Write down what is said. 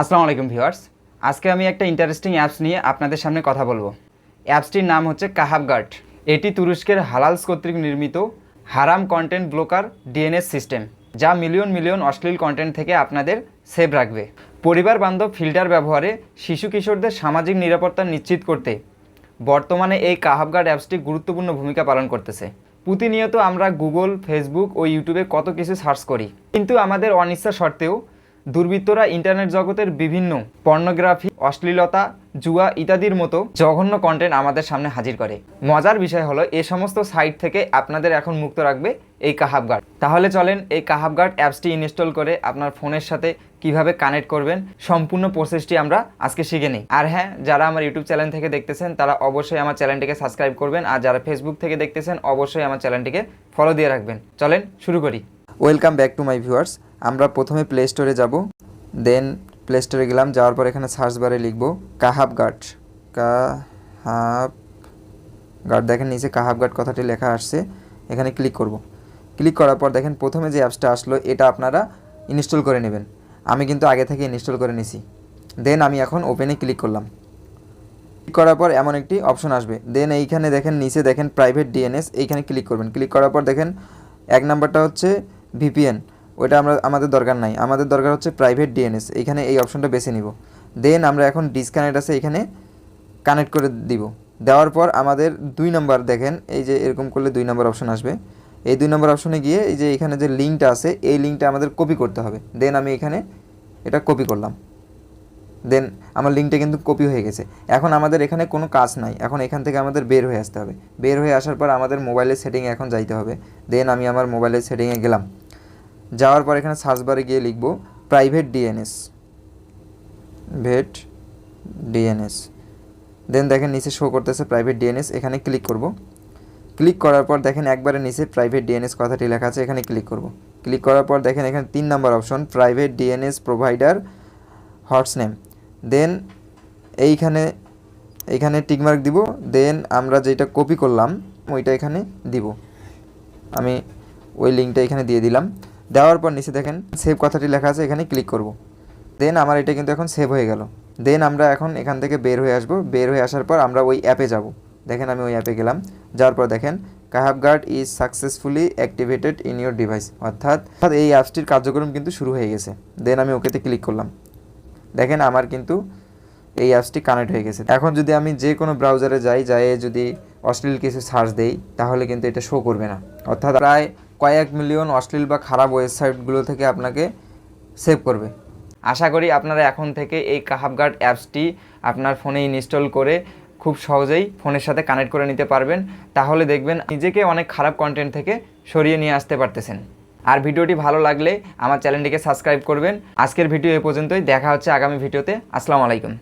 আসসালামু আলাইকুম ভিউয়ার্স। আজকে আমি একটা ইন্টারেস্টিং অ্যাপস নিয়ে আপনাদের সামনে কথা বলব। অ্যাপসটির নাম হচ্ছে কাহাব গার্ড এটি তুরস্কের হালালস কর্তৃক নির্মিত হারাম কন্টেন্ট ব্লকার ডিএনএস সিস্টেম যা মিলিয়ন মিলিয়ন অশ্লীল কন্টেন্ট থেকে আপনাদের সেভ রাখবে। পরিবার বান্ধব ফিল্টার ব্যবহারে শিশু কিশোরদের সামাজিক নিরাপত্তা নিশ্চিত করতে বর্তমানে এই কাহাবগার্ড অ্যাপসটি গুরুত্বপূর্ণ ভূমিকা পালন করতেছে। প্রতিনিয়ত আমরা গুগল ফেসবুক ও ইউটিউবে কত কিছু সার্চ করি। কিন্তু আমাদের অনিচ্ছা সত্ত্বেও দুর্বৃত্তরা ইন্টারনেট জগতের বিভিন্ন পর্নোগ্রাফি অশ্লীলতা, জুয়া ইত্যাদির মতো জঘন্য কন্টেন্ট আমাদের সামনে হাজির করে। মজার বিষয় হলো, এ সমস্ত সাইট থেকে আপনাদের এখন মুক্ত রাখবে এই কাহাবগার্ড তাহলে চলেন এই কাহাবগার্ড অ্যাপসটি ইনস্টল করে আপনার ফোনের সাথে কীভাবে কানেক্ট করবেন, সম্পূর্ণ প্রসেসটি আমরা আজকে শিখে নিই। আর হ্যাঁ যারা আমার ইউটিউব চ্যানেল থেকে দেখতেছেন, তারা অবশ্যই আমার চ্যানেলটিকে সাবস্ক্রাইব করবেন, আর যারা ফেসবুক থেকে দেখতেছেন, অবশ্যই আমার চ্যানেলটিকে ফলো দিয়ে রাখবেন। চলেন শুরু করি। Welcome back to my viewers আমরা প্রথমে প্লে স্টোরে যাব দেন প্লে স্টোরে গেলাম, যাওয়ার পর এখানে সার্চ বারে লিখব কাহাব গার্ড কাহাব গার্ড দেখেন নিচে কাহাব গার্ড কথাটি লেখা আসছে, এখানে ক্লিক করব। ক্লিক করার পর দেখেন প্রথমে যে অ্যাপসটা আসলো, এটা আপনারা ইনস্টল করে নেবেন। আমি কিন্তু আগে থেকে ইনস্টল করে নিছি। দেন আমি এখন ওপেনে ক্লিক করলাম। ক্লিক করার পর এমন একটি অপশন আসবে। দেন এইখানে দেখেন, নিচে দেখেন প্রাইভেট ডিএনএস এইখানে ক্লিক করবেন। ক্লিক করার পর দেখেন, এক নাম্বারটা হচ্ছে ভিপিএন ওটা আমরা, আমাদের দরকার নাই। আমাদের দরকার হচ্ছে প্রাইভেট ডিএনএস এইখানে এই অপশনটা বেছে নিব। দেন আমরা এখন ডিসকানেক্ট আছে, এখানে কানেক্ট করে দিব। দেওয়ার পর আমাদের দুই নাম্বার দেখেন, এই যে এরকম করলে দুই নাম্বার অপশন আসবে। এই দুই নম্বর অপশনে গিয়ে এই যে এখানে যে লিঙ্কটা আছে, এই লিঙ্কটা আমাদের কপি করতে হবে। দেন আমি এখানে এটা কপি করলাম। দেন আমার লিঙ্কটা কিন্তু কপি হয়ে গেছে। এখন আমাদের এখানে কোনো কাজ নাই। এখন এখান থেকে আমাদের বের হয়ে আসতে হবে। বের হয়ে আসার পর আমাদের মোবাইলের সেটিংয়ে এখন যাইতে হবে। দেন আমি আমার মোবাইলের সেটিংয়ে গেলাম। যাওয়ার পর এখানে সার্চ বারে গিয়ে লিখব প্রাইভেট ডিএনএস ভেট ডিএনএস দেন দেখেন নিচে শো করতেছে প্রাইভেট ডিএনএস এখানে ক্লিক করব। ক্লিক করার পর দেখেন একবারে নিচে প্রাইভেট ডিএনএস কথাটি লেখা আছে, এখানে ক্লিক করব। ক্লিক করার পর দেখেন এখানে তিন নম্বর অপশন প্রাইভেট ডিএনএস প্রোভাইডার হটস নেম দেন এইখানে এইখানে টিকমার্ক দিব দেন আমরা যেটা কপি করলাম, ওইটা এখানে দিব। আমি ওই লিঙ্কটা এখানে দিয়ে দিলাম। দেওয়ার পর নিচে দেখেন সেভ কথাটি লেখা আছে, এখানে ক্লিক করব। দেন আমার এটা কিন্তু এখন সেভ হয়ে গেল। দেন আমরা এখন এখান থেকে বের হয়ে আসব। বের হয়ে আসার পর আমরা ওই অ্যাপে যাব। দেখেন আমি ওই অ্যাপে গেলাম। যাওয়ার পর দেখেন Kahf guard is successfully activated in your device অর্থাৎ অর্থাৎ এই অ্যাপসটির কার্যক্রম কিন্তু শুরু হয়ে গেছে। দেন আমি ওকেতে ক্লিক করলাম। দেখেন আমার কিন্তু এই অ্যাপসটি কানেক্ট হয়ে গেছে। এখন যদি আমি যে কোনো ব্রাউজারে যাই যাই যদি অশ্লীল কিছু সার্চ দেই, তাহলে কিন্তু এটা শো করবে না। অর্থাৎ প্রায় কয়েক মিলিয়ন অশ্লীল বা খারাপ ওয়েবসাইটগুলো থেকে আপনাকে সেভ করবে। আশা করি আপনারা এখন থেকে এই কাহাবগার্ড অ্যাপসটি আপনার ফোনে ইনস্টল করে খুব সহজেই ফোনের সাথে কানেক্ট করে নিতে পারবেন। তাহলে দেখবেন নিজেকে অনেক খারাপ কন্টেন্ট থেকে সরিয়ে নিয়ে আসতে পারতেছেন। আর ভিডিওটি ভালো লাগলে আমার চ্যানেলটিকে সাবস্ক্রাইব করবেন। আজকের ভিডিও এ পর্যন্তই। দেখা হচ্ছে আগামী ভিডিওতে। আসসালামু আলাইকুম।